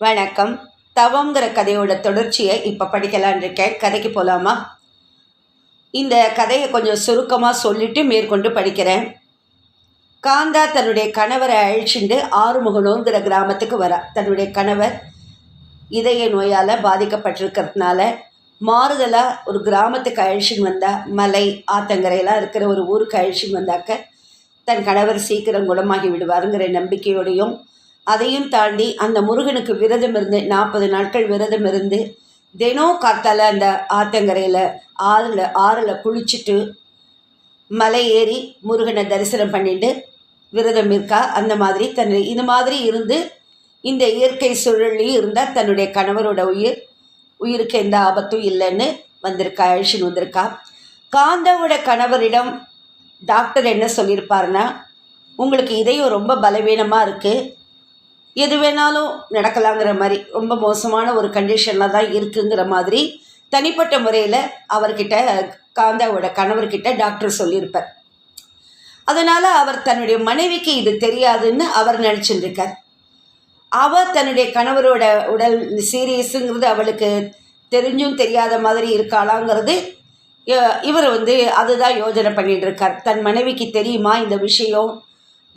வணக்கம். தவங்கிற கதையோட தொடர்ச்சியை இப்போ படிக்கலான் இருக்கேன். கதைக்கு போகலாமா இந்த கதையை கொஞ்சம் சுருக்கமாக சொல்லிட்டு மேற்கொண்டு படிக்கிறேன். காந்தா தன்னுடைய கணவரை அழிச்சுண்டு ஆறுமுகனோங்கிற கிராமத்துக்கு வரா. தன்னுடைய கணவர் இதய நோயால் பாதிக்கப்பட்டிருக்கிறதுனால மாறுதலாக ஒரு கிராமத்துக்கு அழிச்சின்னு வந்தா மலை ஆத்தங்கரையெல்லாம் இருக்கிற ஒரு ஊருக்கு அழிச்சின்னு வந்தாக்க தன் கணவர் சீக்கிரம் குணமாகி விடுவாருங்கிற நம்பிக்கையோடையும் அதையும் தாண்டி அந்த முருகனுக்கு விரதம் இருந்து நாற்பது நாட்கள் விரதம் இருந்து தினம் காத்தால் அந்த ஆத்தங்கரையில் ஆறில் ஆறில் குளிச்சுட்டு மலை ஏறி முருகனை தரிசனம் பண்ணிட்டு விரதம் இருக்கா? அந்த மாதிரி தன் இது மாதிரி இருந்து இந்த இயற்கை சூழல்லையும் இருந்தால் தன்னுடைய கணவரோட உயிர் உயிருக்கு எந்த ஆபத்தும் இல்லைன்னு வந்திருக்கா அழிச்சுன்னு வந்திருக்கா? காந்தாவோட கணவரிடம் டாக்டர் என்ன சொல்லியிருப்பாருன்னா உங்களுக்கு இதயம் ரொம்ப பலவீனமாக இருக்குது எது வேணாலும் நடக்கலாங்கிற மாதிரி ரொம்ப மோசமான ஒரு கண்டிஷனில் தான் இருக்குங்கிற மாதிரி தனிப்பட்ட முறையில் அவர்கிட்ட காந்தாவோட கணவர்கிட்ட டாக்டர் சொல்லியிருப்பார். அதனால் அவர் தன்னுடைய மனைவிக்கு இது தெரியாதுன்னு அவர் நினச்சிருக்கார். அவர் அவள் தன்னுடைய கணவரோட உடல் சீரியஸுங்கிறது அவளுக்கு தெரிஞ்சும் தெரியாத மாதிரி இருக்காளாங்கிறது இவர் வந்து அதுதான் யோஜனை பண்ணிகிட்டு இருக்கார். தன் மனைவிக்கு தெரியுமா இந்த விஷயம்?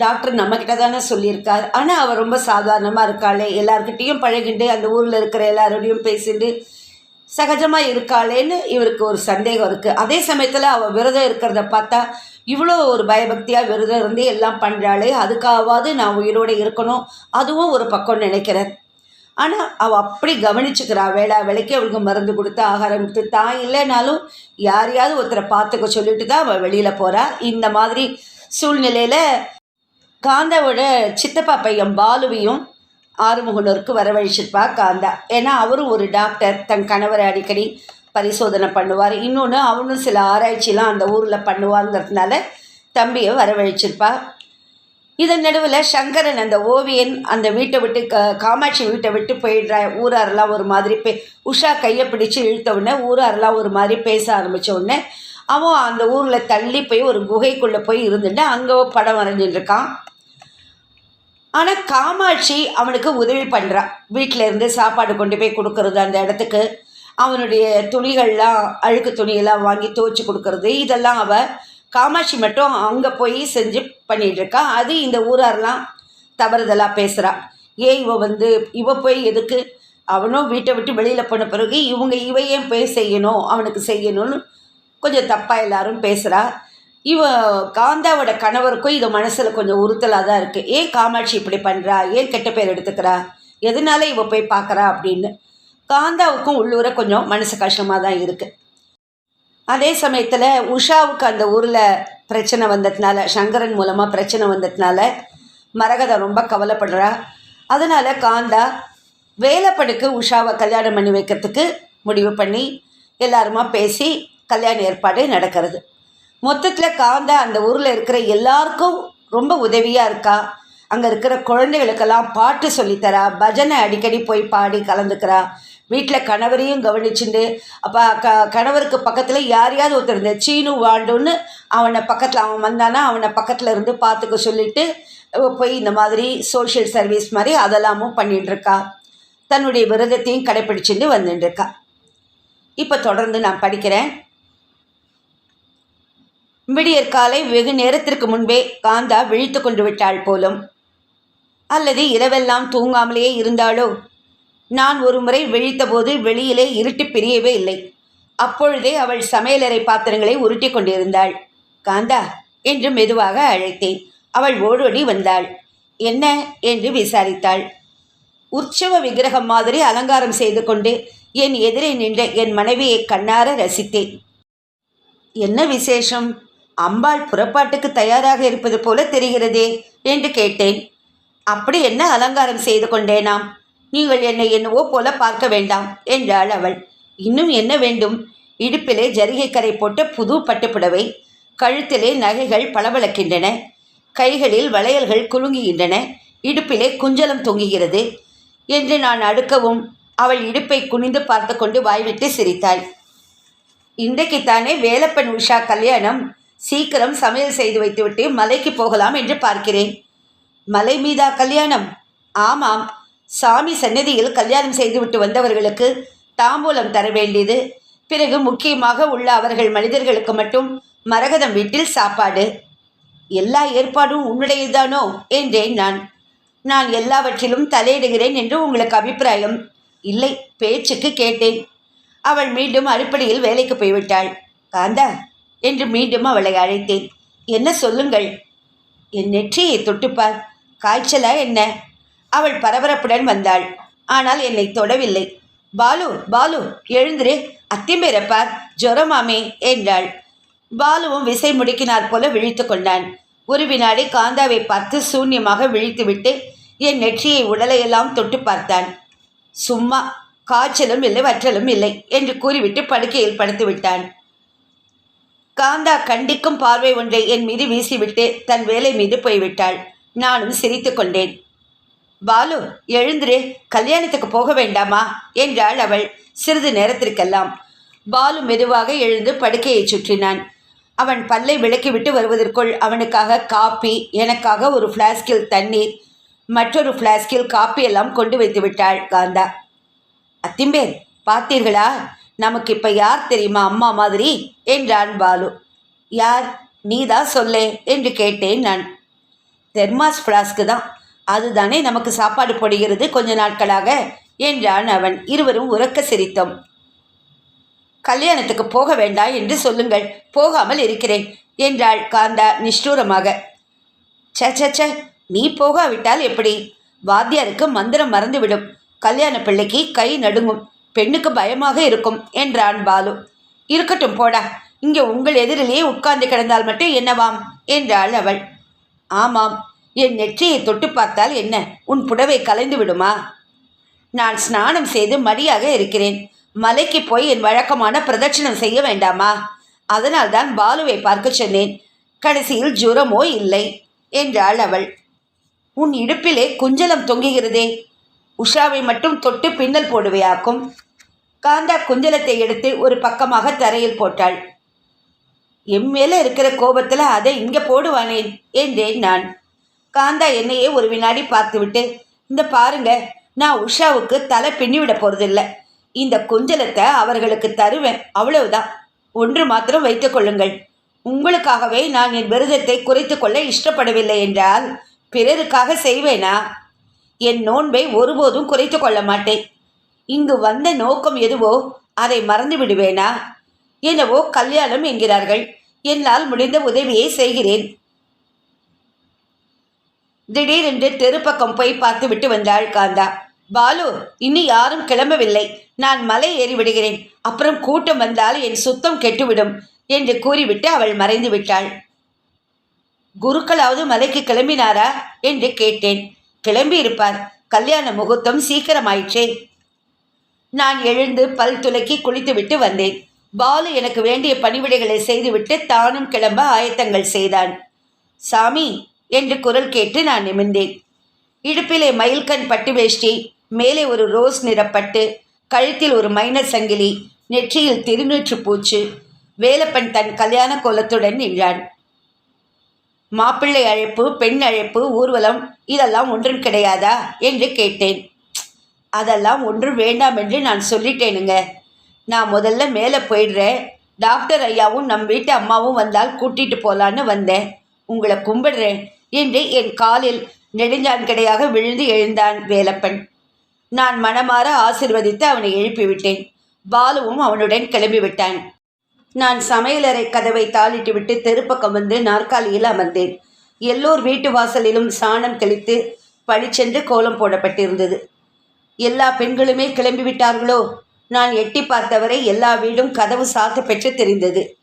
டாக்டர் நம்மக்கிட்ட தானே சொல்லியிருக்கார். ஆனால் அவள் ரொம்ப சாதாரணமாக இருக்காளே. எல்லாருக்கிட்டேயும் பழகிண்டு அந்த ஊரில் இருக்கிற எல்லாரோடையும் பேசிட்டு சகஜமாக இருக்காளேன்னு இவருக்கு ஒரு சந்தேகம் இருக்குது அதே சமயத்தில் அவள் விரதம் இருக்கிறத பார்த்தா இவ்வளோ ஒரு பயபக்தியாக விரதம் இருந்து எல்லாம் பண்ணுறாளே அதுக்காவது நான் உயிரோடு இருக்கணும். அதுவும் ஒரு பக்கம் நினைக்கிறேன். ஆனால் அவள் அப்படி கவனிச்சுக்கிறா. வேளா வேலைக்கு அவளுக்கு மருந்து கொடுத்து ஆகாரம் கொடுத்து தான் இல்லைனாலும் யாரையாவது ஒருத்தரை பார்த்துக்க சொல்லிட்டு தான் அவள் வெளியில் போகிறா இந்த மாதிரி சூழ்நிலையில் காந்தாவோட சித்தப்பா பையன் பாலுவையும் ஆறுமுகனூருக்கு வரவழைச்சிருப்பா காந்தா. ஏன்னா அவரும் ஒரு டாக்டர். தன் கணவரை அடிக்கடி பரிசோதனை பண்ணுவார். இன்னொன்று அவனும் சில ஆராய்ச்சிலாம் அந்த ஊரில் பண்ணுவாங்கிறதுனால தம்பியை வரவழைச்சிருப்பா இதன் நடுவில் சங்கரன் அந்த ஓவியன் அந்த வீட்டை விட்டு க காமாட்சி வீட்டை விட்டு போயிடுற ஊராரெல்லாம் ஒரு மாதிரி பே உஷா கையை பிடிச்சு இழுத்த உடனே ஊராரெல்லாம் ஒரு மாதிரி பேச ஆரம்பித்த உடனே அவன் அந்த ஊரில் தள்ளி போய் ஒரு குகைக்குள்ளே போய் இருந்துட்டு அங்கே படம் வரைஞ்சிட்டு இருக்கான். ஆனால் காமாட்சி அவனுக்கு உதவி பண்ணுறா வீட்டில் இருந்து சாப்பாடு கொண்டு போய் கொடுக்கறது அந்த இடத்துக்கு. அவனுடைய துணிகள்லாம் அழுக்கு துணியெல்லாம் வாங்கி துவச்சி கொடுக்கறது. இதெல்லாம் அவள் காமாட்சி மட்டும் அங்கே போய் செஞ்சு பண்ணிட்டு இருக்கா. அது இந்த ஊராரெலாம் தவறுதலாக பேசுகிறா ஏன் இவ வந்து இவ போய் எதுக்கு? அவனும் வீட்டை விட்டு வெளியில் போன பிறகு இவங்க இவையும் ஏன் போய் செய்யணும்? அவனுக்கு செய்யணும்னு கொஞ்சம் தப்பாக எல்லாரும் பேசுகிறா இவ காந்தாவோட கணவருக்கும் இது மனசில் கொஞ்சம் உறுத்தலாக தான் இருக்குது ஏன் காமாட்சி இப்படி பண்ணுறா ஏன் கெட்ட பேர் எடுத்துக்கிறா? எதனால இவ போய் பார்க்குறா அப்படின்னு காந்தாவுக்கும் உள்ளூர கொஞ்சம் மனசு கஷ்டமாக தான் இருக்குது அதே சமயத்தில் உஷாவுக்கு அந்த ஊரில் பிரச்சனை வந்ததுனால சங்கரன் மூலமாக பிரச்சனை வந்ததுனால மரகதம் ரொம்ப கவலைப்படுறா. அதனால் காந்தா வேலைப்படுக்கு உஷாவை கல்யாணம் பண்ணி வைக்கிறதுக்கு முடிவு பண்ணி எல்லாருமா பேசி கல்யாண ஏற்பாடு நடக்கிறது. மொத்தத்தில் காந்தா அந்த ஊரில் இருக்கிற எல்லாருக்கும் ரொம்ப உதவியாக இருக்கா? அங்கே இருக்கிற குழந்தைகளுக்கெல்லாம் பாட்டு சொல்லித்தரா? பஜனை அடிக்கடி போய் பாடி கலந்துக்கிறா? வீட்டில் கணவரையும் கவனிச்சுண்டு அப்போ க கணவருக்கு பக்கத்தில் யாரையாவது ஒருத்தர் இந்த சீனு வாண்டுன்னு அவனை பக்கத்தில் அவன் வந்தானா அவனை பக்கத்தில் இருந்து பார்த்துக்க சொல்லிட்டு போய் இந்த மாதிரி சோஷியல் சர்வீஸ் மாதிரி அதெல்லாமும் பண்ணிட்டுருக்கா. தன்னுடைய விரதத்தையும் கடைப்பிடிச்சுட்டு வந்துட்டு இருக்கா இப்போ தொடர்ந்து நான் படிக்கிறேன். விடியற்காலை வெகு நேரத்திற்கு முன்பே காந்தா விழித்து கொண்டு விட்டாள் போலும். அல்லது இரவெல்லாம் தூங்காமலேயே இருந்தாளோ? நான் ஒரு முறை விழித்தபோது வெளியிலே இருட்டு பிரியவே இல்லை. அப்பொழுதே அவள் சமையலறை பாத்திரங்களை உருட்டி கொண்டிருந்தாள். காந்தா என்று மெதுவாக அழைத்தேன். அவள் ஓடோடி வந்தாள். என்ன? என்று விசாரித்தாள். உற்சவ விக்கிரகம் மாதிரி அலங்காரம் செய்து கொண்டு என் எதிரே நின்ற என் மனைவியை கண்ணார ரசித்தேன். என்ன விசேஷம்? அம்பாள் புறப்பாட்டுக்கு தயாராக இருப்பது போல தெரிகிறதே என்று கேட்டேன். அப்படி என்ன அலங்காரம் செய்து கொண்டேனாம்? நீங்கள் என்னை என்னவோ போல பார்க்க வேண்டாம் என்றாள் அவள். இன்னும் என்ன வேண்டும்? இடுப்பிலே ஜரிகை கரை போட்ட புது பட்டுப்புடவை கழுத்திலே நகைகள் பளபளக்கின்றன கைகளில் வளையல்கள் குலுங்குகின்றன இடுப்பிலே குஞ்சலம் தொங்குகிறது என்று நான் அடுக்கவும் அவள் இடுப்பை குனிந்து பார்த்து கொண்டு வாய்விட்டு சிரித்தாள். இன்றைக்குத்தானே வேலப்பன் உஷா கல்யாணம் சீக்கிரம் சமையல் செய்து வைத்துவிட்டு மலைக்கு போகலாம் என்று பார்க்கிறேன். மலை மீதா கல்யாணம்? ஆமாம். சாமி சன்னதியில் கல்யாணம் செய்துவிட்டு வந்தவர்களுக்கு தாம்பூலம் தர வேண்டியது. பிறகு முக்கியமாக உள்ள அவர்கள் மனிதர்களுக்கு மட்டும் மரகதம் வீட்டில் சாப்பாடு. எல்லா ஏற்பாடும் உன்னுடையதானோ? என்றேன் நான். நான் எல்லாவற்றிலும் தலையிடுகிறேன் என்று உங்களுக்கு அபிப்பிராயம். இல்லை பேச்சுக்கு கேட்டேன். அவள் மீண்டும் அடிப்படையில் வேலைக்கு போய்விட்டாள். காந்தா என்று மீண்டும் அவளை அழைத்தேன். என்ன சொல்லுங்கள்? என் நெற்றியை தொட்டுப்பார். காய்ச்சலா என்ன? அவள் பரபரப்புடன் வந்தாள். ஆனால் என்னை தொடவில்லை. பாலு பாலு எழுந்துரு. அத்திம்பேரப்பார் ஜொரமாமே என்றாள். பாலுவும் விசை முடுக்கினார் போல விழித்து கொண்டான். ஒரு வினாடி காந்தாவை பார்த்து சூன்யமாக விழித்துவிட்டு என் நெற்றியை உடலையெல்லாம் தொட்டு பார்த்தான். சும்மா காய்ச்சலும் இல்லை வற்றலும் இல்லை என்று கூறிவிட்டு படுக்கையில் படுத்து விட்டான் காந்தா கண்டிக்கும் பார்வை ஒன்றை என் மீது வீசிவிட்டு தன் வேலை மீது போய்விட்டாள். நானும் சிரித்து கொண்டேன். பாலு எழுந்துரு. கல்யாணத்துக்கு போக வேண்டாமா? என்றாள் அவள் சிறிது நேரத்திற்கெல்லாம். பாலு மெதுவாக எழுந்து படுக்கையை சுற்றினான். அவன் பல்லை விளக்கிவிட்டு வருவதற்குள் அவனுக்காக காப்பி எனக்காக ஒரு ஃப்ளாஸ்கில் தண்ணீர் மற்றொரு ஃப்ளாஸ்கில் காப்பி எல்லாம் கொண்டு வைத்து விட்டாள் காந்தா. அத்திம்பேர் பார்த்தீர்களா? நமக்கு இப்போ யார் தெரியுமா அம்மா மாதிரி? என்றான் பாலு. யார்? நீதான் சொல்லே என்று கேட்டேன் நான். தெர்மாஸ் ஃப்ளாஸ்க்கு தான். அதுதானே நமக்கு சாப்பாடு போடுகிறது கொஞ்ச நாட்களாக என்றான் அவன். இருவரும் உறக்க சிரித்தோம். கல்யாணத்துக்கு போக வேண்டாம் என்று சொல்லுங்கள். போகாமல் இருக்கிறேன் என்றாள் காந்தா நிஷ்டூரமாக. ச நீ போகாவிட்டால் எப்படி? வாத்தியாருக்கு மந்திரம் மறந்துவிடும். கல்யாண பிள்ளைக்கு கை நடுங்கும். பெண்ணுக்கு பயமாக இருக்கும் என்றான் பாலு. இருக்கட்டும் போடா. இங்கே உங்கள் எதிரிலேயே உட்கார்ந்து கிடந்தால் மட்டும் என்னவாம்? என்றாள் அவள். ஆமாம். என் நெற்றியை தொட்டு பார்த்தால் என்ன? உன் புடவை கலைந்து விடுமா? நான் ஸ்நானம் செய்து மடியாக இருக்கிறேன். மலைக்கு போய் என் வழக்கமான பிரதட்சணம் செய்ய வேண்டாமா? அதனால்தான் பாலுவை பார்க்க சொன்னேன். கடைசியில் ஜுரமோ இல்லை என்றாள் அவள். உன் இடுப்பிலே குஞ்சலம் தொங்குகிறதே உஷாவை மட்டும் தொட்டு பின்னல் போடுவையாக்கும். காந்தா குஞ்சலத்தை எடுத்து ஒரு பக்கமாக தரையில் போட்டாள். என் மேலே இருக்கிற கோபத்தில் அதை இங்கே போடுவானேன் என்றேன் நான். காந்தா என்னையே ஒரு வினாடி பார்த்துவிட்டு இந்த பாருங்க நான் உஷாவுக்கு தலை பின்னிவிட போகிறதில்ல இந்த குஞ்சலத்தை அவர்களுக்கு தருவேன் அவ்வளவுதான். ஒன்று மாத்திரம் வைத்துக்கொள்ளுங்கள் உங்களுக்காகவே நான் என் விரதத்தை குறைத்து கொள்ள இஷ்டப்படவில்லை என்றால் பிறருக்காக செய்வேனா? என் நோன்பை ஒருபோதும் குறைத்து கொள்ள மாட்டேன். இங்கு வந்த நோக்கம் எதுவோ அதை மறந்து விடுவேனா? என்னவோ கல்யாணம் என்கிறார்கள். என்னால் முடிந்த உதவியை செய்கிறேன். திடீரென்று தெருப்பக்கம் போய் பார்த்து விட்டு வந்தாள் காந்தா. பாலு இனி யாரும் கிளம்பவில்லை. நான் மலை ஏறி விடுகிறேன். அப்புறம் கூட்டம் வந்தால் என் சுத்தம் கெட்டுவிடும் என்று கூறிவிட்டு அவள் மறைந்து விட்டாள். குருக்களாவது மலைக்கு கிளம்பினாரா? என்று கேட்டேன். கிளம்பி இருப்பார் கல்யாண முகூர்த்தம் சீக்கிரமாயிற்றே. நான் எழுந்து பல் துலக்கி குளித்துவிட்டு வந்தேன். பாலு எனக்கு வேண்டிய பணிவிடைகளை செய்துவிட்டு தானும் கிளம்ப ஆயத்தங்கள் செய்தான். சாமி என்று குரல் கேட்டு நான் நிமிர்ந்தேன். இடுப்பிலே மயில்கண் பட்டு வேஷ்டி மேலே ஒரு ரோஸ் நிறப்பட்டு கழுத்தில் ஒரு மைனர் சங்கிலி நெற்றியில் திருநூற்று பூச்சு. வேலப்பன் தன் கல்யாண கோலத்துடன் நின்றான். மாப்பிள்ளை அழைப்பு பெண் அழைப்பு ஊர்வலம் இதெல்லாம் ஒன்றும் கிடையாதா? என்று கேட்டேன். அதெல்லாம் ஒன்றும் வேண்டாம் என்று நான் சொல்லிட்டேனுங்க. நான் முதல்ல மேலே போயிடுறேன். டாக்டர் ஐயாவும் நம் வீட்டு அம்மாவும் வந்தால் கூட்டிட்டு போகலான்னு வந்தேன். உங்களை கும்பிடுறேன் என்று என் காலில் நெடுஞ்சான்கடையாக விழுந்து எழுந்தான் வேலப்பன். நான் மனமாற ஆசிர்வதித்து அவனை எழுப்பிவிட்டேன். பாலுவும் அவனுடன் கிளம்பிவிட்டான். நான் சமையலறை கதவை தாளிட்டு விட்டு தெருப்பக்கம் வந்து நாற்காலியில் அமர்ந்தேன். எல்லோர் வீட்டு வாசலிலும் சாணம் தெளித்து பழிச்சென்று கோலம் போடப்பட்டிருந்தது. எல்லா பெண்களுமே கிளம்பிவிட்டார்களோ? நான் எட்டி பார்த்தவரை எல்லா வீடும் கதவு சாத்து பெற்று தெரிந்தது.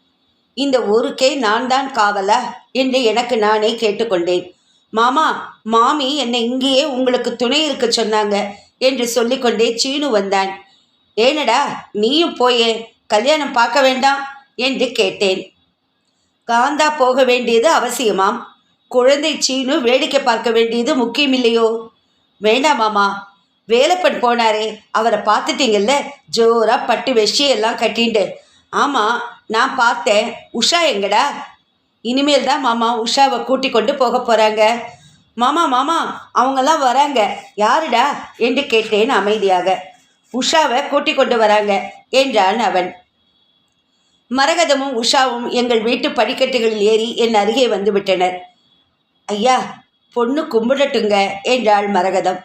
இந்த ஊருக்கே நான் தான் காவலா? என்று எனக்கு நானே கேட்டுக்கொண்டேன். மாமா மாமி என்னை இங்கேயே உங்களுக்கு துணை இருக்க சொன்னாங்க என்று சொல்லிக்கொண்டே சீனு வந்தான். ஏனடா நீயும் போயே? கல்யாணம் பார்க்க வேண்டாம்? என்று கேட்டேன். காந்தா போக வேண்டியது அவசியமாம். குழந்தை சீனு வேடிக்கை பார்க்க வேண்டியது முக்கியமில்லையோ? வேண்டாம் மாமா. வேலப்பன் போனாரே அவரை பார்த்துட்டீங்கல்ல? ஜோராக பட்டு வெஷி எல்லாம் கட்டிண்டு. ஆமாம் நான் பார்த்தேன். உஷா எங்கடா? இனிமேல் தான் மாமா உஷாவை கூட்டி கொண்டு போக போகிறாங்க மாமா மாமா அவங்கெல்லாம் வராங்க. யாருடா? என்று கேட்டேன் அமைதியாக. உஷாவை கூட்டி கொண்டு வராங்க என்றான் அவன். மரகதமும் உஷாவும் எங்கள் வீட்டு படிக்கட்டுகளில் ஏறி என் அருகே வந்துவிட்டனர். ஐயா பொண்ணு கும்பிடட்டுங்க என்றாள் மரகதம்.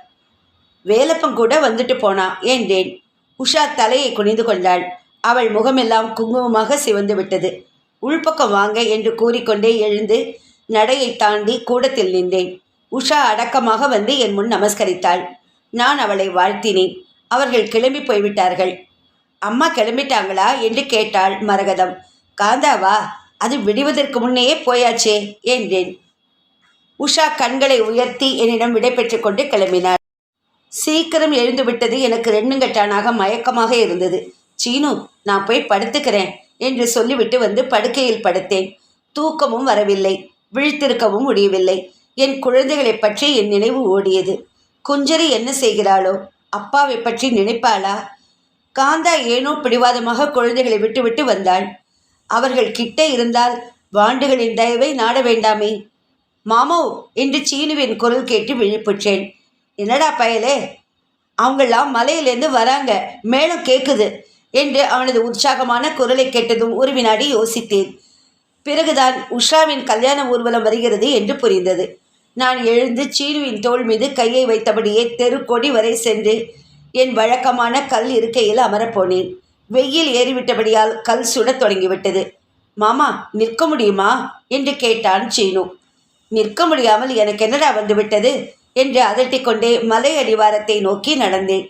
வேலப்பன் கூட வந்துட்டு போனான் என்றேன். உஷா தலையை குனிந்து கொண்டாள். அவள் முகமெல்லாம் குங்குமமாக சிவந்து விட்டது. உள்பக்கம் வாங்க என்று கூறிக்கொண்டே எழுந்து நடையை தாண்டி கூடத்தில் நின்றேன். உஷா அடக்கமாக வந்து என் முன் நமஸ்கரித்தாள். நான் அவளை வாழ்த்தினேன். அவர்கள் கிளம்பி போய்விட்டார்கள். அம்மா கிளம்பிட்டாங்களா என்று கேட்டாள் மரகதம். காந்தாவா அது விடுவதற்கு முன்னே போயாச்சே என்றேன். உஷா கண்களை உயர்த்தி என்னிடம் விடைபெற்று கொண்டு கிளம்பினாள். சீக்கிரம் எழுந்துவிட்டது எனக்கு ரெண்டுங்கட்டானாக மயக்கமாக இருந்தது. சீனு நான் போய் படுத்துக்கிறேன் என்று சொல்லிவிட்டு வந்து படுக்கையில் படுத்தேன். தூக்கமும் வரவில்லை விழித்திருக்கவும் முடியவில்லை. என் குழந்தைகளை பற்றி என் நினைவு ஓடியது. குஞ்சரி என்ன செய்கிறாளோ அப்பாவை பற்றி நினைப்பாளா? காந்தா ஏனோ பிடிவாதமாக குழந்தைகளை விட்டுவிட்டு வந்தாள். அவர்கள் கிட்டே இருந்தால் வாண்டுகளின் தயவை நாட வேண்டாமே. மாமோ என்று சீனுவின் குரல் கேட்டு விழிப்புற்றேன். என்னடா பயலே? அவங்கெல்லாம் மலையிலேருந்து வராங்க. மேலும் கேட்குது என்று அவனது உற்சாகமான குரலை கேட்டதும் ஒரு வினாடி யோசித்தேன். பிறகுதான் உஷாவின் கல்யாண ஊர்வலம் வருகிறது என்று புரிந்தது. நான் எழுந்து சீனுவின் தோள் மீது கையை வைத்தபடியே தெருக்கொடி வரை சென்று என் வழக்கமான கல் இருக்கையில் அமரப்போனேன். வெயில் ஏறிவிட்டபடியால் கல் சுடத் தொடங்கிவிட்டது. மாமா நிற்க முடியுமா? என்று கேட்டான் சீனு. நிற்க முடியாமல் எனக்கு என்னடா வந்துவிட்டது? என்று அதட்டிக்கொண்டே மலை அடிவாரத்தை நோக்கி நடந்தேன்.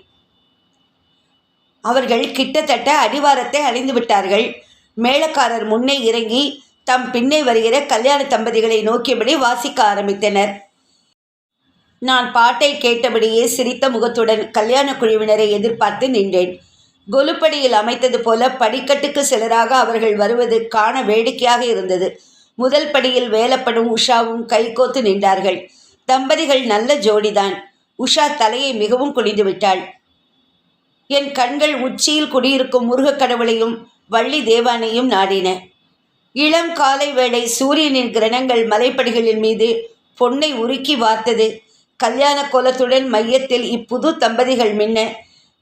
அவர்கள் கிட்டத்தட்ட அடிவாரத்தை அழிந்து விட்டார்கள். மேளக்காரர் முன்னே இறங்கி தம் பின்னே வருகிற கல்யாண தம்பதிகளை நோக்கியபடி வாசிக்க ஆரம்பித்தனர். நான் பாட்டை கேட்டபடியே சிரித்த முகத்துடன் கல்யாண குழுவினரை எதிர்பார்த்து நின்றேன். கொலுப்படியில் அமைத்தது போல படிக்கட்டுக்கு சிலராக அவர்கள் வருவது காண வேடிக்கையாக இருந்தது. முதல் படியில் வேலப்படும் உஷாவும் கைகோத்து நின்றார்கள். தம்பதிகள் நல்ல ஜோடிதான். உஷா தலையை மிகவும் குனிந்து விட்டாள். என் கண்கள் உச்சியில் குடியிருக்கும் முருகக் கடவுளையும் வள்ளி தேவானையும் நாடின. இளம் காலை வேளை சூரியனின் கிரணங்கள் மலைப்படிகளின் மீது பொன்னை உருக்கி வார்த்தது. கல்யாண கோலத்துடன் மையத்தில் இப்புது தம்பதிகள் மின்ன.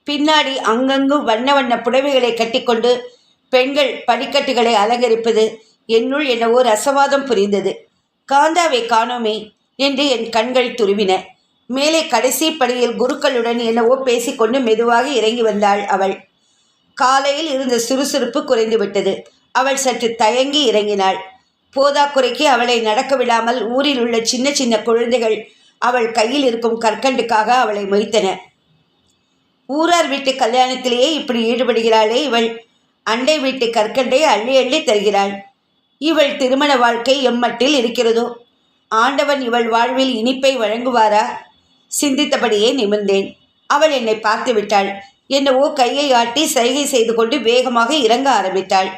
பின்னாடி அங்கங்கு வண்ண வண்ண புடவைகளை கட்டிக்கொண்டு பெண்கள் படிக்கட்டுகளை அலங்கரிப்பது என்னுள் என்னவோ ரசவாதம் புரிந்தது. காந்தாவை காணோமே என்று என் கண்கள் துருவின. மேலே கடைசி படியில் குருக்களுடன் என்னவோ பேசிக்கொண்டு மெதுவாக இறங்கி வந்தாள் அவள். காலையில் இருந்த சுறுசுறுப்பு குறைந்துவிட்டது. அவள் சற்று தயங்கி இறங்கினாள். போதாக்குறைக்கு அவளை நடக்க விடாமல் ஊரில் உள்ள சின்ன சின்ன குழந்தைகள் அவள் கையில் இருக்கும் கற்கண்டுக்காக அவளை மொய்த்தன. ஊரார் வீட்டு கல்யாணத்திலேயே இப்படி ஈடுபடுகிறாளே இவள். அண்டை வீட்டு கற்கண்டை அள்ளி அள்ளி தருகிறாள். இவள் திருமண வாழ்க்கை எம்மட்டில் இருக்கிறதோ? ஆண்டவன் இவள் வாழ்வில் இனிப்பை வழங்குவாரா? சிந்தித்தபடியே நிமிர்ந்தேன். அவள் என்னை பார்த்து விட்டாள். என்னவோ கையை ஆட்டி சைகை செய்து கொண்டு வேகமாக இறங்க ஆரம்பித்தாள்.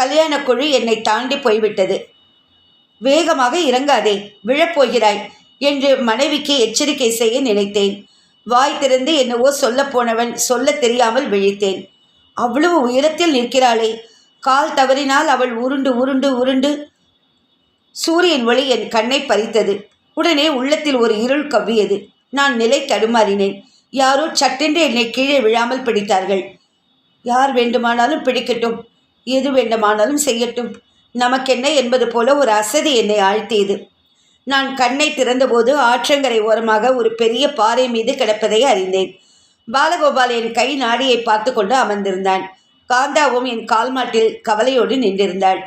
கல்யாணக்குழு என்னை தாண்டி போய்விட்டது. வேகமாக இறங்காதே விழப்போகிறாய். என்று மனைவிக்கு எச்சரிக்கை செய்ய நினைத்தேன். வாய் திறந்து என்னவோ சொல்ல போனவன் சொல்லத் தெரியாமல் விழித்தேன். அவ்வளவு உயரத்தில் நிற்கிறாளே. கால் தவறினால் அவள் உருண்டு உருண்டு உருண்டு சூரியன் ஒளி என் கண்ணை பறித்தது. உடனே உள்ளத்தில் ஒரு இருள் கவ்வியது. நான் நிலை தடுமாறினேன். யாரோ சட்டென்று என்னை கீழே விழாமல் பிடித்தார்கள். யார் வேண்டுமானாலும் பிடிக்கட்டும். எது வேண்டுமானாலும் செய்யட்டும். நமக்கென்ன என்பது போல ஒரு அசதி என்னை ஆழ்த்தியது. நான் கண்ணை திறந்தபோது ஆற்றங்கரை ஓரமாக ஒரு பெரிய பாறை மீது கிடப்பதை அறிந்தேன். பாலகோபால் என் கை நாடியை பார்த்து கொண்டு அமர்ந்திருந்தான். காந்தாவும் என் கால்மாட்டில் கவலையோடு நின்றிருந்தாள்.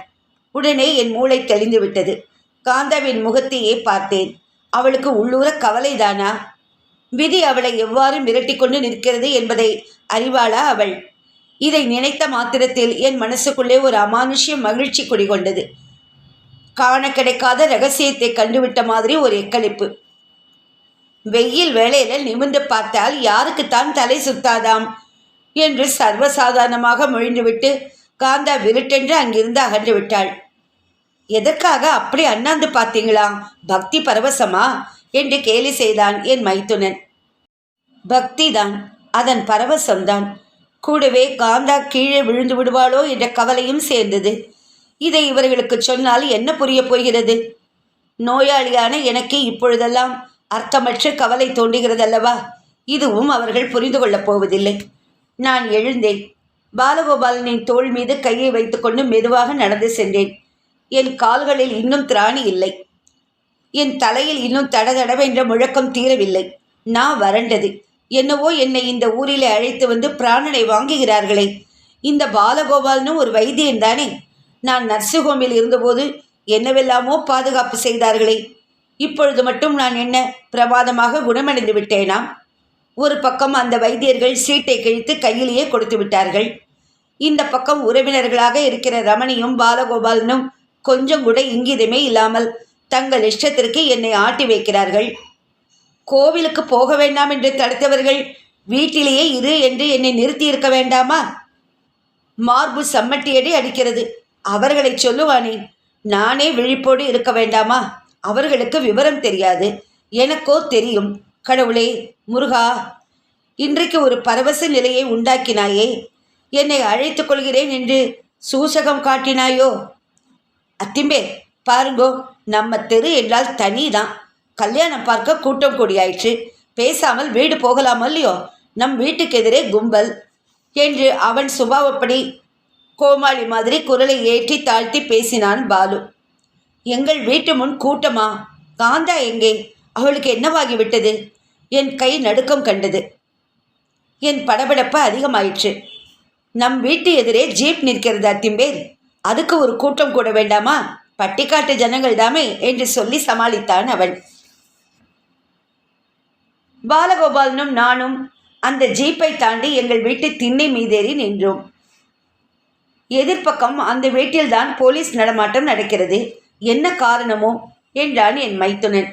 உடனே என் மூளை தெளிந்து விட்டது. காந்தாவின் முகத்தையே பார்த்தேன். அவளுக்கு உள்ளூர கவலைதானா? விதி அவளை எவ்வாறு மிரட்டிக்கொண்டு நிற்கிறது என்பதை அறிவாளா அவள்? இதை நினைத்த மாத்திரத்தில் என் மனசுக்குள்ளே ஒரு அமானுஷ்ய மகிழ்ச்சி குடிகொண்டது. காண கிடைக்காத ரகசியத்தை கண்டுவிட்ட மாதிரி ஒரு எக்களிப்பு. வெயில் வேளையில நிமிர்ந்து பார்த்தால் யாருக்குத்தான் தலை சுத்தாதாம்? என்று சர்வசாதாரணமாக மொழிந்துவிட்டு காந்தா விருட்டென்று அங்கிருந்து அகன்று விட்டாள் எதற்காக அப்படி அண்ணாந்து பார்த்தீங்களா? பக்தி பரவசமா? என்று கேலி செய்தான் என் மைத்துனன். பக்திதான் அதன் பரவசம்தான். கூடவே காந்தா கீழே விழுந்து விடுவாளோ என்ற கவலையும் சேர்ந்தது. இதை இவர்களுக்கு சொன்னால் என்ன புரிய போகிறது? நோயாளியான எனக்கு இப்பொழுதெல்லாம் அர்த்தமற்ற கவலை தோன்றுகிறதல்லவா? இதுவும் அவர்கள் புரிந்து கொள்ளப் போவதில்லை. நான் எழுந்தேன். பாலகோபாலனின் தோள் மீது கையை வைத்துக்கொண்டு மெதுவாக நடந்து சென்றேன். என் கால்களில் இன்னும் திராணி இல்லை. என் தலையில் இன்னும் தடதடவென்ற முழக்கம் தீரவில்லை. நான் வறண்டது. என்னவோ என்னை இந்த ஊரிலே அழைத்து வந்து பிராணனை வாங்குகிறார்களே. இந்த பாலகோபாலனும் ஒரு வைத்தியன் தானே? நான் நர்சிஹோமில் இருந்தபோது என்னவெல்லாமோ பாதுகாப்பு செய்தார்களே. இப்பொழுது மட்டும் நான் என்ன பிரமாதமாக குணமடைந்து விட்டேனா? ஒரு பக்கம் அந்த வைத்தியர்கள் சீட்டை கிழித்து கையிலேயே கொடுத்து விட்டார்கள். இந்த பக்கம் உறவினர்களாக இருக்கிற ரமணியும் பாலகோபாலனும் கொஞ்சம் கூட இங்கிதமே இல்லாமல் தங்கள் இஷ்டத்திற்கு என்னை ஆட்டி வைக்கிறார்கள். கோவிலுக்கு போக வேண்டாம் என்று தடுத்தவர்கள் வீட்டிலேயே இரு என்று என்னை நிறுத்தி இருக்க வேண்டாமா? மார்பு சம்மட்டியடி அடிக்கிறது. அவர்களை சொல்லுவானேன் நானே விழிப்போடு இருக்க வேண்டாமா? அவர்களுக்கு விவரம் தெரியாது. எனக்கோ தெரியும். கடவுளே முருகா இன்றைக்கு ஒரு பரவச நிலையை உண்டாக்கினாயே. என்னை அழைத்து கொள்கிறேன் என்று சூசகம் காட்டினாயோ? அத்திம்பே பாருங்கோ நம்ம தெரு என்றால் தனிதான். கல்யாணம் பார்க்க கூட்டம் கூடியாயிற்று. பேசாமல் வீடு போகலாமோ இல்லையோ? நம் வீட்டுக்கு எதிரே கும்பல். என்று அவன் சுபாவப்படி கோமாளி மாதிரி குரலை ஏற்றி தாழ்த்தி பேசினான் பாலு. எங்கள் வீட்டு முன் கூட்டமா? காந்தா எங்கே? அவளுக்கு என்னவாகி விட்டது என் கை நடுக்கம் கண்டது. என் படபடப்பு அதிகமாயிற்று. நம் வீட்டு எதிரே ஜீப் நிற்கிறது அத்திம்பேர் அதுக்கு ஒரு கூட்டம் கூட வேண்டாமா? பட்டிக்காட்டு ஜனங்கள் தாமே என்று சொல்லி சமாளித்தான் அவன். பாலகோபாலனும் நானும் அந்த ஜீப்பை தாண்டி எங்கள் வீட்டு திண்ணை மீதேறி நின்றோம். எதிர்ப்பக்கம் அந்த வீட்டில்தான் போலீஸ் நடமாட்டம் நடக்கிறது. என்ன காரணமோ? என்றான் என் மைத்துனன்.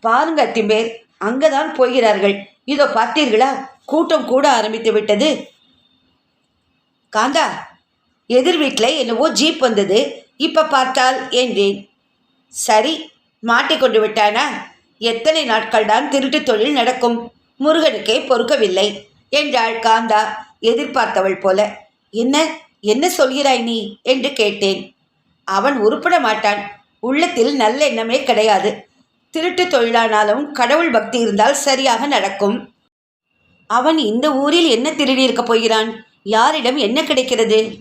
பாருங்க அத்திம்பேர் அங்கதான் போகிறார்கள். இதோ பார்த்தீர்களா? கூட்டம் கூட ஆரம்பித்து விட்டது. காந்தா எதிர் வீட்டில் என்னவோ ஜீப் வந்தது. இப்போ பார்த்தால் என்றேன். சரி மாட்டிக்கொண்டு விட்டானா? எத்தனை நாட்கள் தான் திருட்டு தொழில் நடக்கும். முருகனுக்கே பொறுக்கவில்லை என்றாள் காந்தா எதிர்பார்த்தவள் போல. என்ன என்ன சொல்கிறாய் நீ? என்று கேட்டேன். அவன் உருப்பட மாட்டான். உள்ளத்தில் நல்ல எண்ணமே கிடையாது. திருட்டு தொழிலானாலும் கடவுள் பக்தி இருந்தால் சரியாக நடக்கும். அவன் இந்த ஊரில் என்ன திருடி இருக்க போகிறான்? யாரிடம் என்ன கிடைக்கிறது?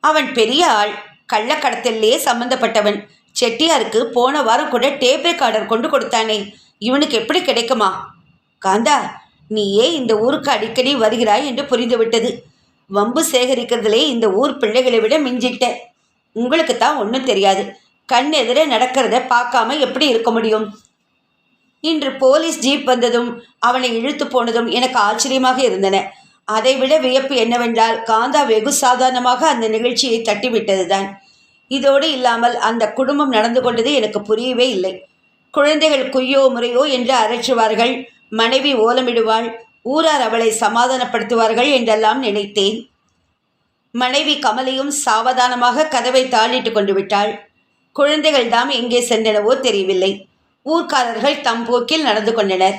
அவன் பெரிய ஆள் கள்ளக்கடத்திலேயே சம்பந்தப்பட்டவன். செட்டியாருக்கு போன வாரம் கூட டேப் ரெக்கார்டர் கொண்டு கொடுத்தானே. இவனுக்கு எப்படி கிடைக்குமா? காந்தா நீயே இந்த ஊருக்கு அடிக்கடி வருகிறாய் என்று புரிந்துவிட்டது. வம்பு சேகரிக்கிறதுலே இந்த ஊர் பிள்ளைகளை விட மிஞ்சிட்டேன். உங்களுக்கு தான் ஒன்றும் தெரியாது. கண் எதிரே நடக்கிறத பார்க்காம எப்படி இருக்க முடியும்? இன்று போலீஸ் ஜீப் வந்ததும் அவனை இழுத்து போனதும் எனக்கு ஆச்சரியமாக இருந்தன. அதைவிட வியப்பு என்னவென்றால் காந்தா வெகு சாதாரணமாக அந்த நிகழ்ச்சியை தட்டிவிட்டதுதான். இதோடு இல்லாமல் அந்த குடும்பம் நடந்து கொண்டது எனக்கு புரியவே இல்லை. குழந்தைகள் குய்யோ முறையோ என்று அரற்றுவார்கள் மனைவி ஓலமிடுவாள். ஊரார் அவளை சமாதானப்படுத்துவார்கள் என்றெல்லாம் நினைத்தேன். மனைவி கமலையும் சாவதானமாக கதவை தாளிட்டு கொண்டு விட்டாள். குழந்தைகள் தாம் எங்கே சென்றனவோ தெரியவில்லை. ஊர்க்காரர்கள் தம் போக்கில் நடந்து கொண்டனர்.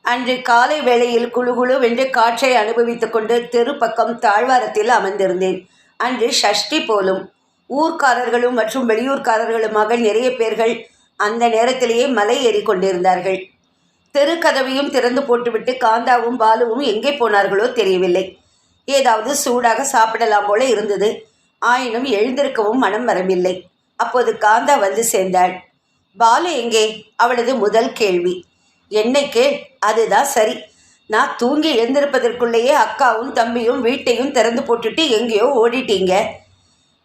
அன்று காலை வேளையில் குழு வென்று காற்றை அனுபவித்துக் கொண்டு தெரு பக்கம் தாழ்வாரத்தில் அமர்ந்திருந்தேன். அன்று ஷஷ்டி போலும். ஊர்க்காரர்களும் மற்றும் வெளியூர்காரர்களுமாக நிறைய பேர்கள் அந்த நேரத்திலேயே மலை ஏறி கொண்டிருந்தார்கள். தெரு கதவையும் திறந்து போட்டுவிட்டு காந்தாவும் பாலுவும் எங்கே போனார்களோ தெரியவில்லை. ஏதாவது சூடாக சாப்பிடலாம் போல இருந்தது. ஆயினும் எழுந்திருக்கவும் மனம் வரவில்லை. அப்போது காந்தா வந்து சேர்ந்தாள். பாலு எங்கே? அவளது முதல் கேள்வி. என்னைக்கு அதுதான் சரி. நான் தூங்கி எழுந்திருப்பதற்குள்ளேயே அக்காவும் தம்பியும் வீட்டையும் திறந்து போட்டுட்டு எங்கேயோ ஓடிட்டீங்க.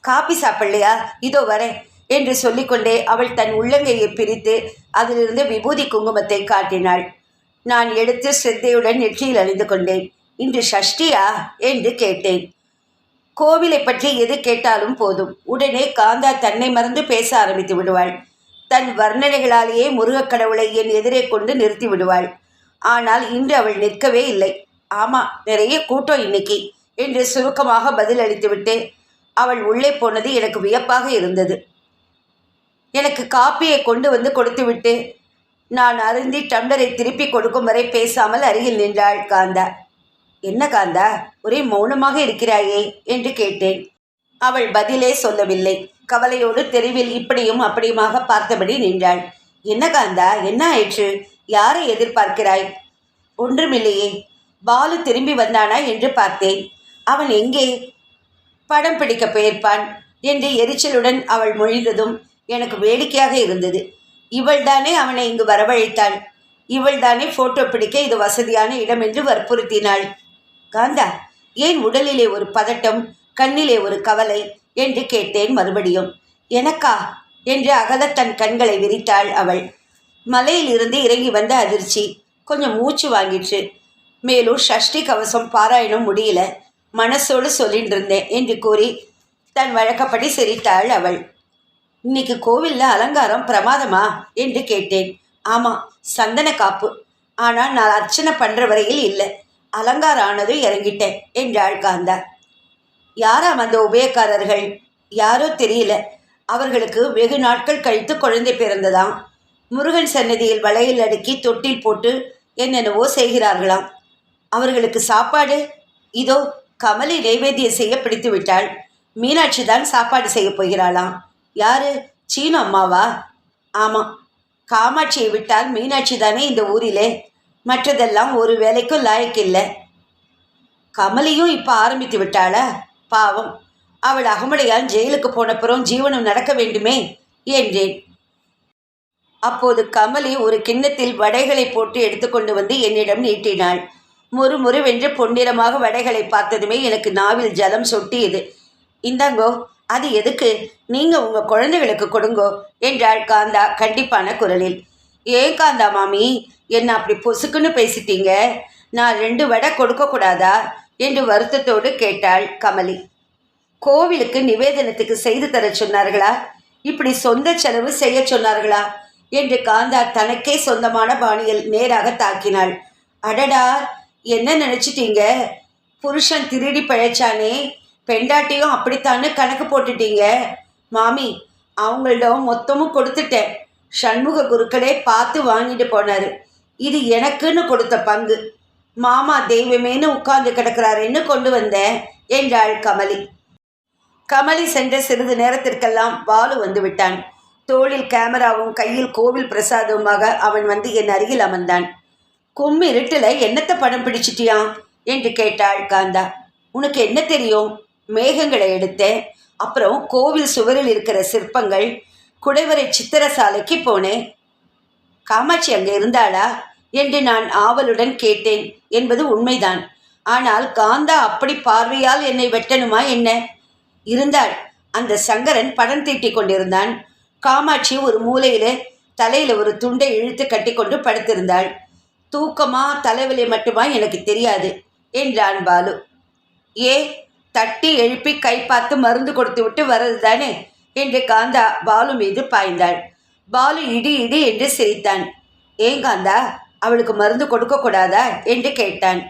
காபி சாப்பிடலையா? இதோ வரேன். என்று சொல்லிக்கொண்டே அவள் தன் உள்ளங்கையை பிரித்து அதிலிருந்து விபூதி குங்குமத்தை காட்டினாள். நான் எடுத்து சிரத்தையுடன் நெற்றியில் அணிந்து கொண்டேன். இன்று ஷஷ்டியா? என்று கேட்டேன். கோவிலை பற்றி எது கேட்டாலும் போதும். உடனே காந்தா தன்னை மறந்து பேச ஆரம்பித்து விடுவாள். தன் வர்ணனைகளாலேயே முருகக் கடவுளை என் எதிரே கொண்டு நிறுத்தி விடுவாள். ஆனால் இன்று அவள் நிற்கவே இல்லை. ஆமா நிறைய கூட்டம் இன்னைக்கு என்று சுருக்கமாக பதிலளித்துவிட்டு அவள் உள்ளே போனது எனக்கு வியப்பாக இருந்தது. எனக்கு காப்பியை கொண்டு வந்து கொடுத்துவிட்டு நான் அருந்தி டம்ளரை திருப்பி கொடுக்கும் வரை பேசாமல் அருகில் நின்றாள் காந்தா. என்ன காந்தா ஒரே மௌனமாக இருக்கிறாயே? என்று கேட்டேன். அவள் பதிலே சொல்லவில்லை. கவலையோடு தெருவில் இப்படியும் அப்படியுமாக பார்த்தபடி நின்றாள். என்ன காந்தா என்ன ஆயிற்று? யாரை எதிர்பார்க்கிறாய்? ஒன்றுமில்லையே. பாலு திரும்பி வந்தானா? என்று பார்த்தேன். அவன் எங்கே? படம் பிடிக்க போயிருப்பான் என்று எரிச்சலுடன் அவள் மொழிந்ததும் எனக்கு வேடிக்கையாக இருந்தது. இவள்தானே அவனை இங்கு வரவழைத்தாள். இவள்தானே போட்டோ பிடிக்க இது வசதியான இடம் என்று வற்புறுத்தினாள். காந்தா ஏன் உடலிலே ஒரு பதட்டம் கண்ணிலே ஒரு கவலை? என்று கேட்டேன் மறுபடியும். எனக்கா? என்று அகல தன் கண்களை விரித்தாள் அவள். மலையிலிருந்து இறங்கி வந்த அதிர்ச்சி கொஞ்சம் மூச்சு வாங்கிற்று. மேலும் ஷஷ்டி கவசம் பாராயணம் முடியல. மனசோடு சொல்லிட்டு இருந்தேன் என்று கூறி தன் வழக்கப்படி சிரித்தாள் அவள். இன்னைக்கு கோவில்ல அலங்காரம் பிரமாதமா? என்று கேட்டேன். ஆமாம் சந்தன காப்பு. ஆனால் நான் அர்ச்சனை பண்ணுற வரையில் இல்லை. அலங்காரம் ஆனதும் இறங்கிட்டேன் என்றாள் காந்தா. யாராம் அந்த உபயக்காரர்கள்? யாரோ தெரியல. அவர்களுக்கு வெகு நாட்கள் கழித்து குழந்தை பிறந்ததாம். முருகன் சன்னதியில் வலையில் அடுக்கி தொட்டில் போட்டு என்னென்னவோ செய்கிறார்களாம். அவர்களுக்கு சாப்பாடு? இதோ கமலி நைவேத்தியம் செய்ய பிடித்து விட்டாள் மீனாட்சி தான் சாப்பாடு செய்ய போகிறாளாம். யாரு? சீனு அம்மாவா? ஆமாம் காமாட்சியை விட்டால் மீனாட்சி தானே இந்த ஊரிலே. மற்றதெல்லாம் ஒரு வேலைக்கும் லாயக்கில்லை கமலியும் இப்போ ஆரம்பித்து விட்டாளா? பாவம். அவள் அகமடையால் ஜெயிலுக்கு போனப்புறம் ஜீவனம் நடக்க வேண்டுமே என்றேன். அப்போது கமலி ஒரு கிண்ணத்தில் வடைகளை போட்டு எடுத்துக்கொண்டு வந்து என்னிடம் நீட்டினாள். முறு முறுவென்று பொன்னிறமாக வடைகளை பார்த்ததுமே எனக்கு நாவில் ஜலம் சொட்டியது. இந்தாங்கோ அது எதுக்கு? நீங்கள் உங்கள் குழந்தைகளுக்கு கொடுங்கோ என்றாள் காந்தா கண்டிப்பான குரலில். ஏன் காந்தா மாமி? என்ன அப்படி பொசுக்குன்னு பேசிட்டீங்க? நான் ரெண்டு வடை கொடுக்கக்கூடாதா என்று வருத்தத்தோடு கேட்டாள் கமலி. கோவிலுக்கு நிவேதனத்துக்கு செய்து தர சொன்னார்களா? இப்படி சொந்த செலவு செய்ய சொன்னார்களா? என்று காந்தா தனக்கே சொந்தமான பாணியில் நேராக தாக்கினாள். அடடா என்ன நினச்சிட்டீங்க? புருஷன் திருடி பழைச்சானே? பெண்டாட்டியும் அப்படித்தானே கணக்கு போட்டுட்டீங்க. மாமி அவங்களிடம் மொத்தமும் கொடுத்துட்டேன். சண்முக குருக்களே பார்த்து வாங்கிட்டு போனாரு. இது எனக்குன்னு கொடுத்த பங்கு. மாமா தெய்வமேன்னு உட்கார்ந்து கிடக்கிறாருன்னு கொண்டு வந்தேன் என்றாள் கமலி. கமலி சென்ற சிறிது நேரத்திற்கெல்லாம் பாலு வந்து விட்டான். தோளில் கேமராவும் கையில் கோவில் பிரசாதவுமாக அவன் வந்து என் அருகில் அமர்ந்தான். கும்மி இருட்டில் என்னத்தை படம் பிடிச்சிட்டியான் என்று கேட்டாள் காந்தா. உனக்கு என்ன தெரியும்? மேகங்களை எடுத்தேன். அப்புறம் கோவில் சுவரில் இருக்கிற சிற்பங்கள் குடைவரை சித்திரசாலைக்கு போனேன். காமாட்சி அங்கே இருந்தாளா என்று நான் ஆவலுடன் கேட்டேன். என்பது உண்மைதான். ஆனால் காந்தா அப்படி பார்வையால் என்னை வெட்டணுமா என்ன? இருந்தாள். அந்த சங்கரன் படம் தீட்டி கொண்டிருந்தான். காமாட்சி ஒரு மூலையில தலையில ஒரு துண்டை இழுத்து கட்டிக்கொண்டு படுத்திருந்தாள். தூக்கமா தலைவலி மட்டுமா எனக்கு தெரியாது என்றான் பாலு. ஏ தட்டி எழுப்பி கை பார்த்து மருந்து கொடுத்து விட்டு வர்றது தானே என்று காந்தா பாலு மீது பாய்ந்தாள். பாலு இடி இடி என்று சிரித்தான். ஏன் காந்தா? அவளுக்கு மருந்து கொடுக்கக்கூடாதா என்று கேட்டான்.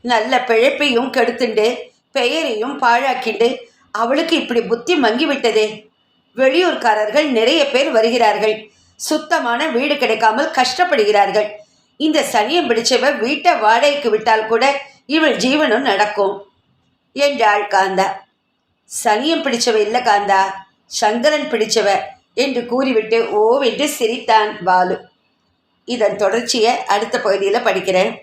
நல்ல பிழைப்பையும் கெடுத்துண்டு பெயரையும் பாழாக்கிண்டு அவளுக்கு இப்படி புத்தி மங்கிவிட்டதே? வெளியூர்காரர்கள் நிறைய பேர் வருகிறார்கள். சுத்தமான வீடு கிடைக்காமல் கஷ்டப்படுகிறார்கள். இந்த சனியம் பிடிச்சவ வீட்டை வாடகைக்கு விட்டால் கூட இவள் ஜீவனம் நடக்கும். என்றாள் காந்தா. சனியம் பிடிச்சவ இல்லை காந்தா சங்கரன் பிடிச்சவ என்று கூறிவிட்டு ஓவென்று சிரித்தான் பாலு. இதன் தொடர்ச்சியை அடுத்த பகுதியில் படிக்கிறேன்.